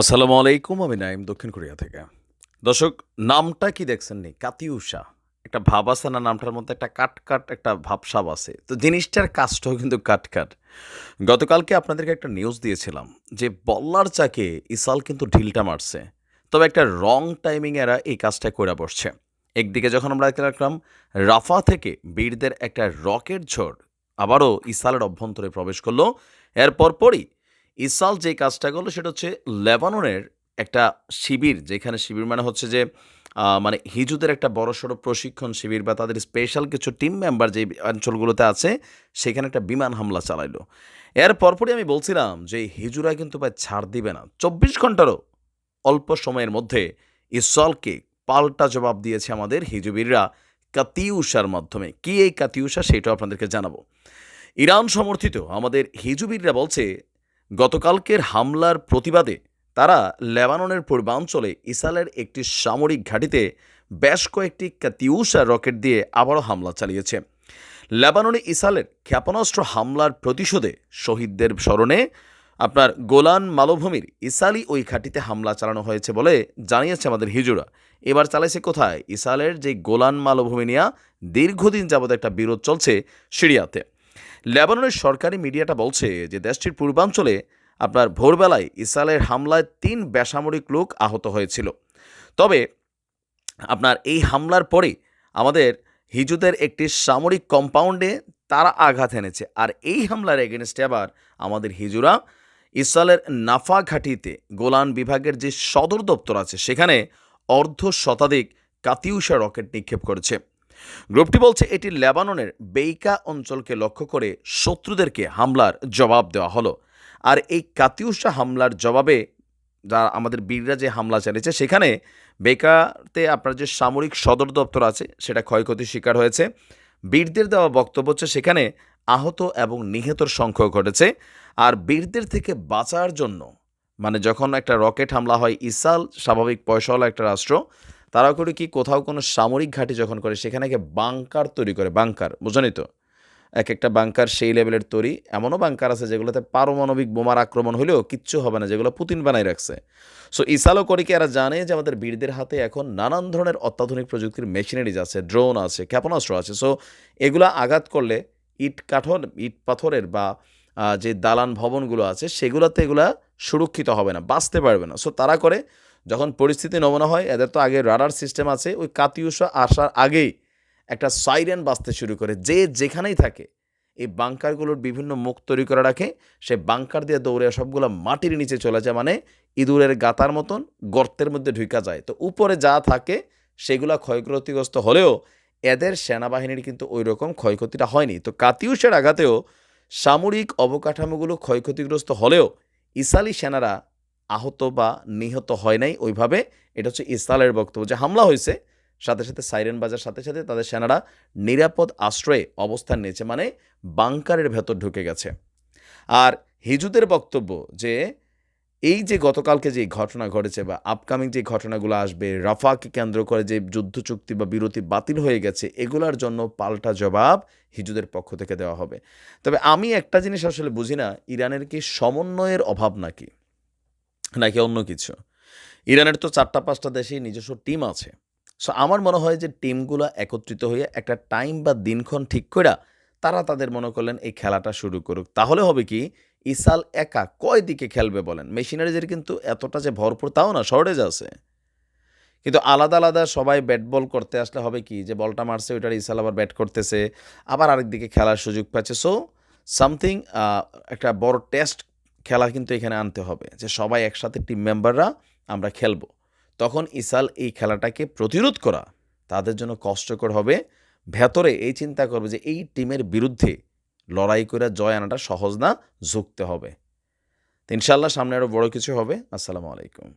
আসসালামু আলাইকুম, আমি নাইম দক্ষিণ কোরিয়া থেকে। দর্শক, নামটা কি দেখছেন নি কাতিউষা একটা ভাব আছে না নামটার মধ্যে? একটা কাট কাট একটা ভাবসাব আছে। তো জিনিসটার কাজটাও কিন্তু কাটকাট। কাট গতকালকে আপনাদেরকে একটা নিউজ দিয়েছিলাম যে বল্লার চাকে ইসাল কিন্তু ঢিলটা মারছে। তবে একটা রং টাইমিং এরা এই কাজটা করে বসছে। একদিকে যখন আমরা রাখলাম রাফা থেকে বীরদের একটা রকেট ঝড় আবারও ইসালের অভ্যন্তরে প্রবেশ করল এরপর পরপরই ইসাল যে কাজটা করল সেটা হচ্ছে লেবাননের একটা শিবির, যেখানে শিবির মানে হচ্ছে যে মানে হিজুদের একটা বড়সড় প্রশিক্ষণ শিবির বা তাদের স্পেশাল কিছু টিম মেম্বার যে অঞ্চলগুলোতে আছে, সেখানে একটা বিমান হামলা চালাইলো। এর পরপরই আমি বলছিলাম যে হিজুরা কিন্তু ভাই ছাড় দিবে না। চব্বিশ ঘন্টারও অল্প সময়ের মধ্যে ইসলকে পাল্টা জবাব দিয়েছে আমাদের হিজুবিররা কাতিউষার মাধ্যমে। কি এই কাতিউষা সেটাও আপনাদেরকে জানাব। ইরান সমর্থিত আমাদের হিজুবিররা বলছে গতকালকের হামলার প্রতিবাদে তারা লেবাননের পূর্বাঞ্চলে ইসরায়েলের একটি সামরিক ঘাঁটিতে বেশ কয়েকটি কাতিউষা রকেট দিয়ে আবারও হামলা চালিয়েছে। লেবাননে ইসরায়েলের ক্ষেপণাস্ত্র হামলার প্রতিশোধে শহীদদের স্মরণে আপনার গোলান মালভূমির ইসালি ওই ঘাঁটিতে হামলা চালানো হয়েছে বলে জানিয়েছে আমাদের হিজুরা। এবার চালাইছে কোথায়? ইসরায়েলের যে গোলান মালভূমি নিয়ে দীর্ঘদিন যাবৎ একটা বিরোধ চলছে সিরিয়াতে। লেবাননের সরকারি মিডিয়াটা বলছে যে দেশটির পূর্বাঞ্চলে আপনার ভোরবেলায় ইসরায়েলের হামলায় তিন বেসামরিক লোক আহত হয়েছিল। তবে আপনার এই হামলার পরে আমাদের হিজুদের একটি সামরিক কম্পাউন্ডে তারা আঘাত এনেছে। আর এই হামলার এগেনস্টে আবার আমাদের হিজুরা ইসরায়েলের নাফা ঘাঁটিতে গোলান বিভাগের যে সদর দপ্তর আছে, সেখানে অর্ধ শতাধিক কাতিউষা রকেট নিক্ষেপ করেছে। গ্রুপটি বলছে এটি লেবাননের বেইকা অঞ্চলকে লক্ষ্য করে শত্রুদেরকে হামলার জবাব দেওয়া হলো। আর এই কাতিউষা হামলার জবাবে যা আমাদের বীররা যে হামলা চালিয়েছে, সেখানে বেকাতে আপনার যে সামরিক সদর দপ্তর আছে, সেটা ক্ষয়ক্ষতির শিকার হয়েছে। বীরদের দেওয়া বক্তব্য হচ্ছে, সেখানে আহত এবং নিহতর সংখ্যা ঘটেছে। আর বীরদের থেকে বাঁচার জন্য মানে যখন একটা রকেট হামলা হয়, ইসাল স্বাভাবিক পয়সাওয়ালা একটা রাষ্ট্র তারা করে কি কোথাও কোনো সামরিক ঘাঁটি যখন করে, সেখানে গিয়ে বাংকার তৈরি করে, বাংকার বুঝনি তো? এক একটা বাংকার সেই লেভেলের তৈরি। এমনও বাংকার আছে যেগুলোতে পারমাণবিক বোমার আক্রমণ হলেও কিচ্ছু হবে না, যেগুলো পুতিন বানাই রাখছে। সো ইসালো করে কি এরা জানে যে আমাদের বীরদের হাতে এখন নানান ধরনের অত্যাধুনিক প্রযুক্তির মেশিনারিজ আছে, ড্রোন আছে, ক্ষেপণাস্ত্র আছে। সো এগুলা আঘাত করলে ইট কাঠর, ইট পাথরের বা যে দালান ভবনগুলো আছে, সেগুলোতে এগুলা সুরক্ষিত হবে না, বাঁচতে পারবে না। সো তারা করে যখন পরিস্থিতি নমুনা হয়, এদের তো আগে রাডার সিস্টেম আছে, ওই কাতিউষা আসার আগেই একটা সাইরেন বাজতে শুরু করে, যে যেখানেই থাকে। এই বাংকারগুলোর বিভিন্ন মুখ তৈরি করে রাখে, সে বাংকার দিয়ে দৌড়ে সবগুলো মাটির নিচে চলে যায় মানে ইঁদুরের গাতার মতন গর্তের মধ্যে ঢুকা যায়। তো উপরে যা থাকে, সেগুলা ক্ষয়ক্ষতিগ্রস্ত হলেও এদের সেনাবাহিনীর কিন্তু ওই রকম ক্ষয়ক্ষতিটা হয়নি। তো কাতিউসের আঘাতেও সামরিক অবকাঠামোগুলো ক্ষয়ক্ষতিগ্রস্ত হলেও ইসালি সেনারা আহত বা নিহত হয় নাই ওইভাবে। এটা হচ্ছে ইসরায়েলের বক্তব্য যে হামলা হয়েছে, সাথে সাথে সাইরেন বাজার, সাথে সাথে তাদের সেনারা নিরাপদ আশ্রয়ে অবস্থান নিয়েছে মানে বাংকারের ভেতর ঢুকে গেছে। আর হিজুদের বক্তব্য যে এই যে গতকালকে যে ঘটনা ঘটেছে বা আপকামিং যে ঘটনাগুলো আসবে, রাফাকে কেন্দ্র করে যে যুদ্ধ চুক্তি বা বিরতি বাতিল হয়ে গেছে, এগুলার জন্য পাল্টা জবাব হিজুদের পক্ষ থেকে দেওয়া হবে। তবে আমি একটা জিনিস আসলে বুঝি না, ইরানের কি সমন্বয়ের অভাব নাকি? নাকি অন্য কিছু? ইরানের তো চারটা, পাঁচটা দেশেই নিজস্ব টিম আছে। সো আমার মনে হয় যে টিমগুলো একত্রিত হয়ে একটা টাইম বা দিনক্ষণ ঠিক করে তারা তাদের মনে করলেন এই খেলাটা শুরু করুক। তাহলে হবে কি, ইসাল একা কয় দিকে খেলবে বলেন? মেশিনারিজের কিন্তু এতটা যে ভরপুর তাও না শর্টেজ আছে। কিন্তু আলাদা আলাদা সবাই ব্যাট বল করতে আসলে হবে কি, যে বলটা মারছে, ওইটার ইসাল আবার ব্যাট করতেছে, আবার আরেকদিকে খেলার সুযোগ পাচ্ছে। সো সামথিং একটা বড় টেস্ট খেলা কিন্তু এখানে আনতে হবে যে সবাই একসাথে টিম মেম্বাররা আমরা খেলব। তখন ইসাল এই খেলাটাকে প্রতিরোধ করা তাদের জন্য কষ্টকর হবে। ভেতরে এই চিন্তা করবে যে এই টিমের বিরুদ্ধে লড়াই করে জয় আনাটা সহজ না, ঝুঁকতে হবে। ইনশাল্লাহ সামনে আরও বড় কিছু হবে। আসসালামু আলাইকুম।